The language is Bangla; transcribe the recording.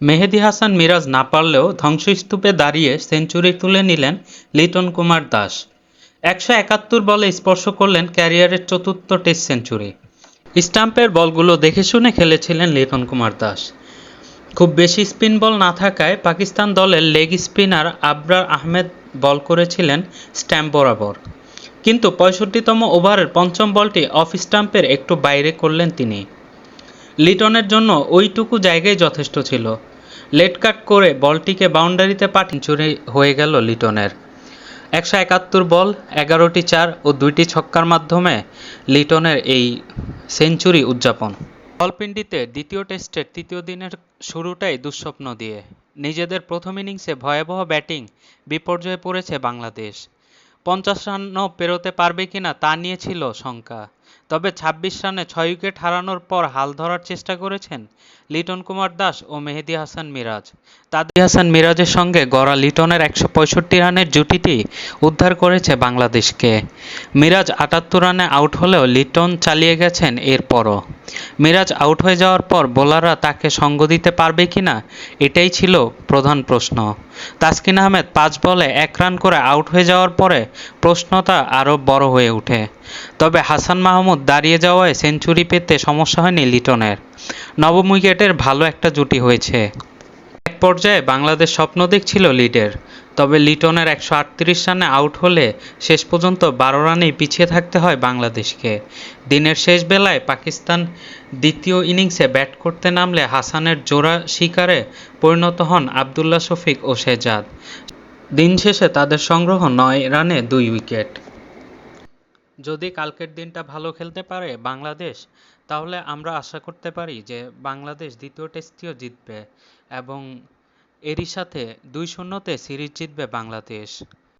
মেহেদী হাসান মিরাজ না পারলেও ধ্বংসস্তূপে দাঁড়িয়ে সেঞ্চুরি তুলে নিলেন লিটন কুমার দাস। একশো একাত্তর বলে স্পর্শ করলেন ক্যারিয়ারের চতুর্থ টেস্ট সেঞ্চুরি। স্টাম্পের বলগুলো দেখে শুনে খেলেছিলেন লিটন কুমার দাস। খুব বেশি স্পিন বল না থাকায় পাকিস্তান দলের leg spinner Abrar Ahmed ball করেছিলেন স্ট্যাম্প বরাবর। কিন্তু পঁয়ষট্টিতম ওভারের পঞ্চম বলটি অফ স্টাম্পের একটু বাইরে করলেন তিনি। লিটনের জন্য ওইটুকু জায়গায় যথেষ্ট ছিল। লেট কাট করে বলটিকে বাউন্ডারিতে পাঠিয়ে চুরি হয়ে গেল লিটনের। একশো একাত্তর বল, এগারোটি চার ও দুইটি ছক্কার মাধ্যমে লিটনের এই সেঞ্চুরি উদযাপন। বলপিন্ডিতে দ্বিতীয় টেস্টের তৃতীয় দিনের শুরুটাই দুঃস্বপ্ন দিয়ে। নিজেদের প্রথম ইনিংসে ভয়াবহ ব্যাটিং বিপর্যয়ে পড়েছে বাংলাদেশ। পঞ্চাশ রানও পেরোতে পারবে কিনা তা নিয়ে ছিল শঙ্কা। তবে ২৬ রানে ছয় উইকেট হারানোর পর হাল ধরার চেষ্টা করেছেন লিটন কুমার দাস ও মেহেদি হাসান মিরাজ। তাদি হাসান মিরাজের সঙ্গে গড়া লিটনের একশো পঁয়ষট্টি রানের জুটিটি উদ্ধার করেছে বাংলাদেশকে। মিরাজ আটাত্তর রানে আউট হলেও লিটন চালিয়ে গেছেন এরপরও। মিরাজ আউট হয়ে যাওয়ার পর বোলাররা তাকে সঙ্গ দিতে পারবে কি না এটাই ছিল প্রধান প্রশ্ন। তাসকিন আহমেদ পাঁচ বলে এক রান করে আউট হয়ে যাওয়ার পরে প্রশ্নটা আরও বড় হয়ে ওঠে। তবে হাসান মাহমুদ দাঁড়িয়ে যাওয়ায় সেঞ্চুরি পেতে সমস্যা হয়নি লিটনের। নবম উইকেটের ভালো একটা জুটি হয়েছে। পর্যায়ে বাংলাদেশ স্বপ্ন দেখছিল লিডের। তবে লিটনের একশো আটত্রিশ রানে আউট হলে শেষ পর্যন্ত বারো রানেই পিছিয়ে থাকতে হয় বাংলাদেশকে। দিনের শেষ বেলায় পাকিস্তান দ্বিতীয় ইনিংসে ব্যাট করতে নামলে হাসানের জোড়া শিকারে পরিণত হন আবদুল্লা শফিক ও শেজাদ দিন শেষে তাদের সংগ্রহ নয় রানে দুই উইকেট। যদি কালকের দিনটা ভালো খেলতে পারে বাংলাদেশ, তাহলে আমরা আশা করতে পারি যে বাংলাদেশ দ্বিতীয় টেস্টটিও জিতবে এবং এরই সাথে দুই শূন্যতে সিরিজ জিতবে বাংলাদেশ।